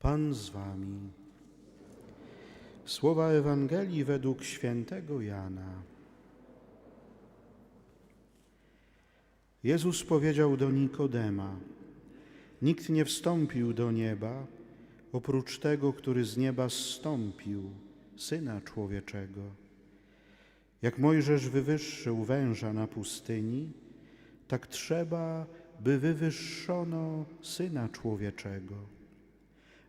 Pan z wami. Słowa Ewangelii według świętego Jana. Jezus powiedział do Nikodema: Nikt nie wstąpił do nieba oprócz tego, który z nieba zstąpił, syna człowieczego. Jak Mojżesz wywyższył węża na pustyni, tak trzeba, by wywyższono syna człowieczego,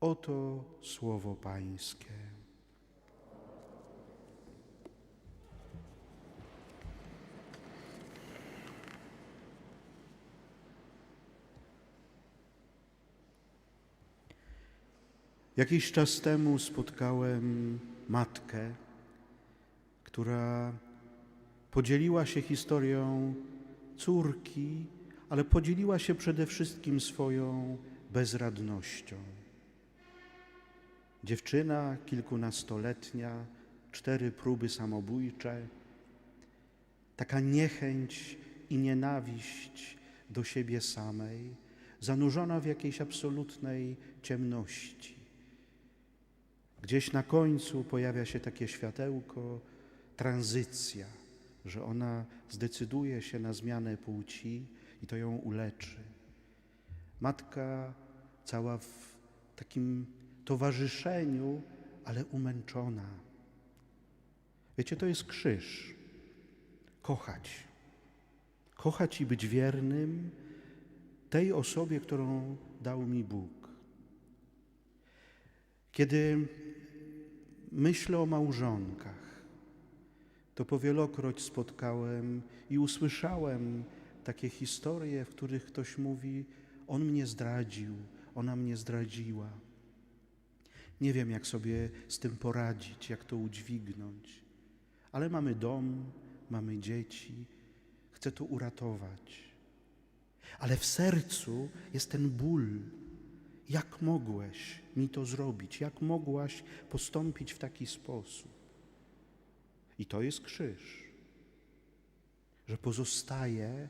Oto słowo Pańskie. Jakiś czas temu spotkałem matkę, która podzieliła się historią córki, ale podzieliła się przede wszystkim swoją bezradnością. Dziewczyna kilkunastoletnia, cztery próby samobójcze, taka niechęć i nienawiść do siebie samej, zanurzona w jakiejś absolutnej ciemności. Gdzieś na końcu pojawia się takie światełko, tranzycja, że ona zdecyduje się na zmianę płci i to ją uleczy. Matka cała w takim towarzyszeniu, ale umęczona. Wiecie, to jest krzyż. Kochać. Kochać i być wiernym tej osobie, którą dał mi Bóg. Kiedy myślę o małżonkach, to powielokroć spotkałem i usłyszałem takie historie, w których ktoś mówi: On mnie zdradził, ona mnie zdradziła. Nie wiem, jak sobie z tym poradzić, jak to udźwignąć, ale mamy dom, mamy dzieci, chcę to uratować. Ale w sercu jest ten ból. Jak mogłeś mi to zrobić? Jak mogłaś postąpić w taki sposób? I to jest krzyż, że pozostaje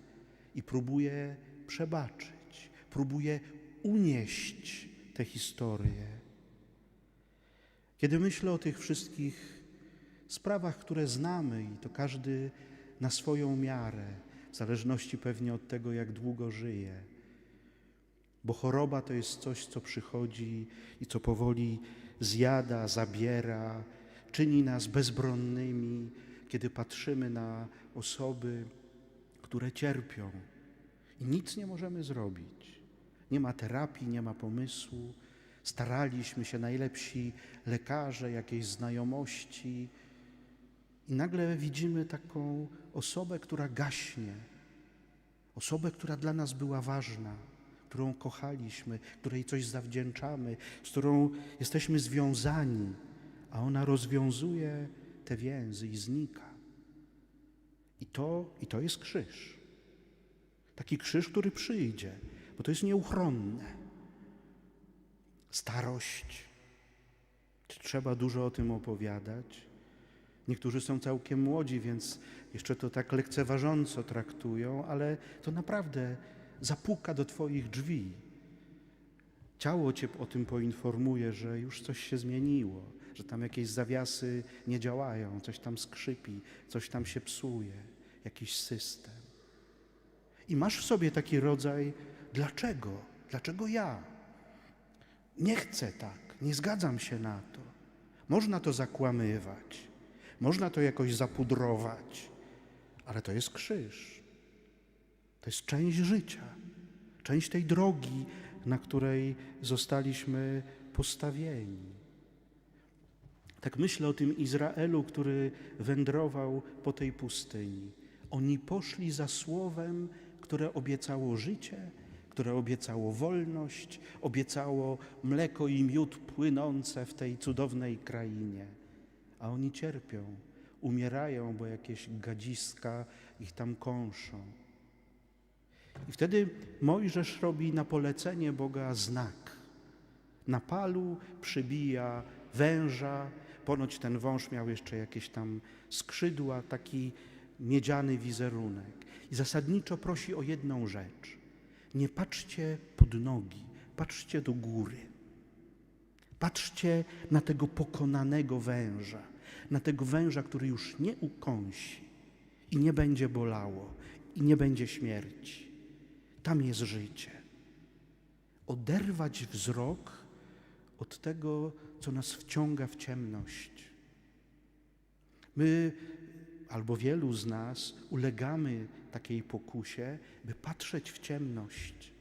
i próbuje przebaczyć, próbuje unieść tę historię. Kiedy myślę o tych wszystkich sprawach, które znamy, i to każdy na swoją miarę, w zależności pewnie od tego, jak długo żyje, bo choroba to jest coś, co przychodzi i co powoli zjada, zabiera, czyni nas bezbronnymi, kiedy patrzymy na osoby, które cierpią i nic nie możemy zrobić. Nie ma terapii, nie ma pomysłu. Staraliśmy się, najlepsi lekarze, jakieś znajomości, i nagle widzimy taką osobę, która gaśnie, osobę, która dla nas była ważna, którą kochaliśmy, której coś zawdzięczamy, z którą jesteśmy związani, a ona rozwiązuje te więzy i znika. I to, i to jest krzyż. Taki krzyż, który przyjdzie, bo to jest nieuchronne. Starość. Trzeba dużo o tym opowiadać. Niektórzy są całkiem młodzi, więc jeszcze to tak lekceważąco traktują, ale to naprawdę zapuka do Twoich drzwi. Ciało Cię o tym poinformuje, że już coś się zmieniło, że tam jakieś zawiasy nie działają, coś tam skrzypi, coś tam się psuje, jakiś system. I masz w sobie taki rodzaj, dlaczego? Dlaczego ja? Nie chcę tak, nie zgadzam się na to. Można to zakłamywać, można to jakoś zapudrować, ale to jest krzyż. To jest część życia, część tej drogi, na której zostaliśmy postawieni. Tak myślę o tym Izraelu, który wędrował po tej pustyni. Oni poszli za słowem, które obiecało życie, które obiecało wolność, obiecało mleko i miód płynące w tej cudownej krainie. A oni cierpią, umierają, bo jakieś gadziska ich tam kąszą. I wtedy Mojżesz robi na polecenie Boga znak. Na palu przybija węża, ponoć ten wąż miał jeszcze jakieś tam skrzydła, taki miedziany wizerunek. I zasadniczo prosi o jedną rzecz. Nie patrzcie pod nogi, patrzcie do góry. Patrzcie na tego pokonanego węża, na tego węża, który już nie ukąsi i nie będzie bolało i nie będzie śmierci. Tam jest życie. Oderwać wzrok od tego, co nas wciąga w ciemność. My, albo wielu z nas, ulegamy takiej pokusie, by patrzeć w ciemność.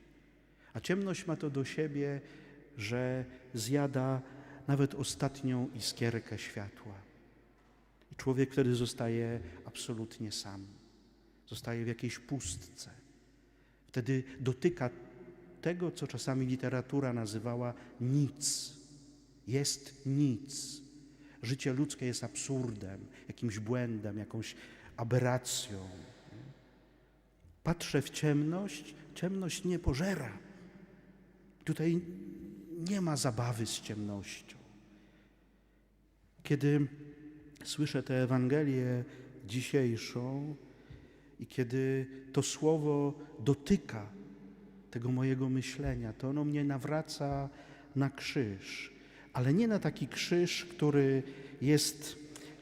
A ciemność ma to do siebie, że zjada nawet ostatnią iskierkę światła. I człowiek wtedy zostaje absolutnie sam. Zostaje w jakiejś pustce. Wtedy dotyka tego, co czasami literatura nazywała nic. Jest nic. Życie ludzkie jest absurdem, jakimś błędem, jakąś aberracją. Patrzę w ciemność, ciemność nie pożera. Tutaj nie ma zabawy z ciemnością. Kiedy słyszę tę Ewangelię dzisiejszą i kiedy to słowo dotyka tego mojego myślenia, to ono mnie nawraca na krzyż, ale nie na taki krzyż, który jest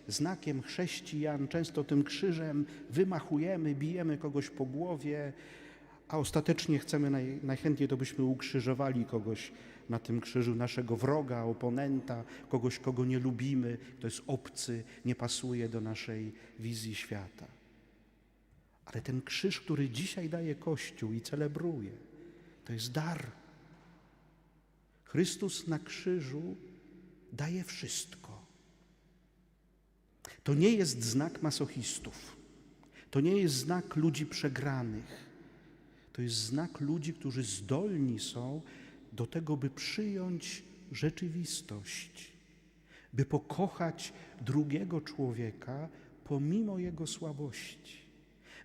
znakiem chrześcijan. Często tym krzyżem wymachujemy, bijemy kogoś po głowie, a ostatecznie chcemy naj, najchętniej to byśmy ukrzyżowali kogoś na tym krzyżu, naszego wroga, oponenta, kogoś, kogo nie lubimy, kto jest obcy, nie pasuje do naszej wizji świata. Ale ten krzyż, który dzisiaj daje Kościół i celebruje, to jest dar. Chrystus na krzyżu daje wszystko. To nie jest znak masochistów. To nie jest znak ludzi przegranych. To jest znak ludzi, którzy zdolni są do tego, by przyjąć rzeczywistość, by pokochać drugiego człowieka pomimo jego słabości,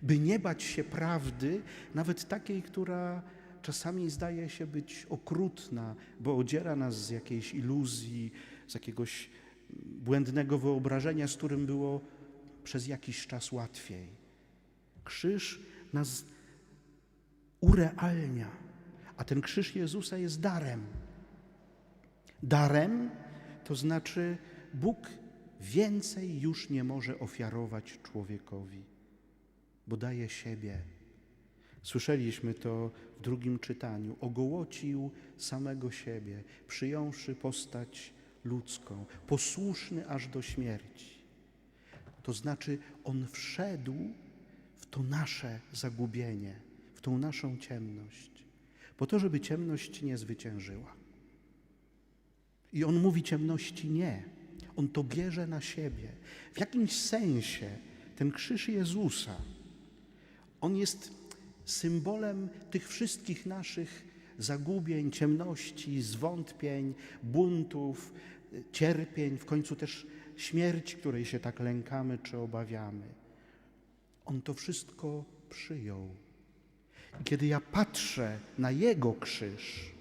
by nie bać się prawdy, nawet takiej, która czasami zdaje się być okrutna, bo odziera nas z jakiejś iluzji, z jakiegoś błędnego wyobrażenia, z którym było przez jakiś czas łatwiej. Krzyż nas urealnia, a ten krzyż Jezusa jest darem. Darem to znaczy Bóg więcej już nie może ofiarować człowiekowi, bo daje siebie. Słyszeliśmy to w drugim czytaniu. Ogołocił samego siebie, przyjąwszy postać ludzką, posłuszny aż do śmierci. To znaczy, on wszedł w to nasze zagubienie, w tą naszą ciemność, po to, żeby ciemność nie zwyciężyła. I on mówi ciemności nie. On to bierze na siebie. W jakimś sensie ten krzyż Jezusa, on jest symbolem tych wszystkich naszych zagubień, ciemności, zwątpień, buntów, cierpień, w końcu też śmierci, której się tak lękamy czy obawiamy. On to wszystko przyjął. I kiedy ja patrzę na Jego krzyż,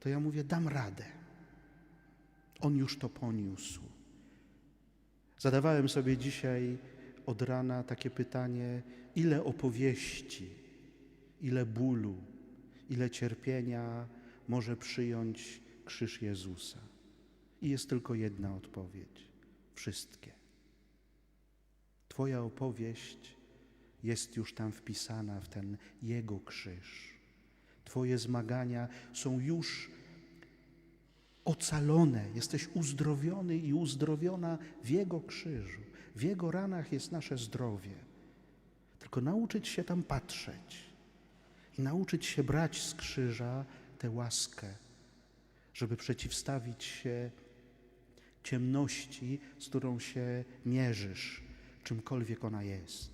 to ja mówię, dam radę. On już to poniósł. Zadawałem sobie dzisiaj od rana takie pytanie, ile opowieści, ile bólu, ile cierpienia może przyjąć krzyż Jezusa. I jest tylko jedna odpowiedź: wszystkie. Twoja opowieść jest już tam wpisana w ten Jego krzyż. Twoje zmagania są już ocalone, jesteś uzdrowiony i uzdrowiona w Jego krzyżu. W Jego ranach jest nasze zdrowie. Tylko nauczyć się tam patrzeć i nauczyć się brać z krzyża tę łaskę, żeby przeciwstawić się ciemności, z którą się mierzysz, czymkolwiek ona jest.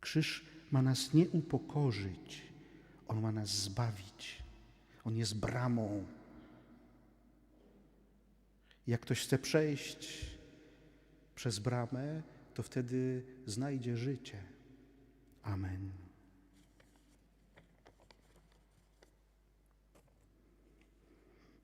Krzyż ma nas nie upokorzyć, On ma nas zbawić. On jest bramą. Jak ktoś chce przejść przez bramę, to wtedy znajdzie życie. Amen.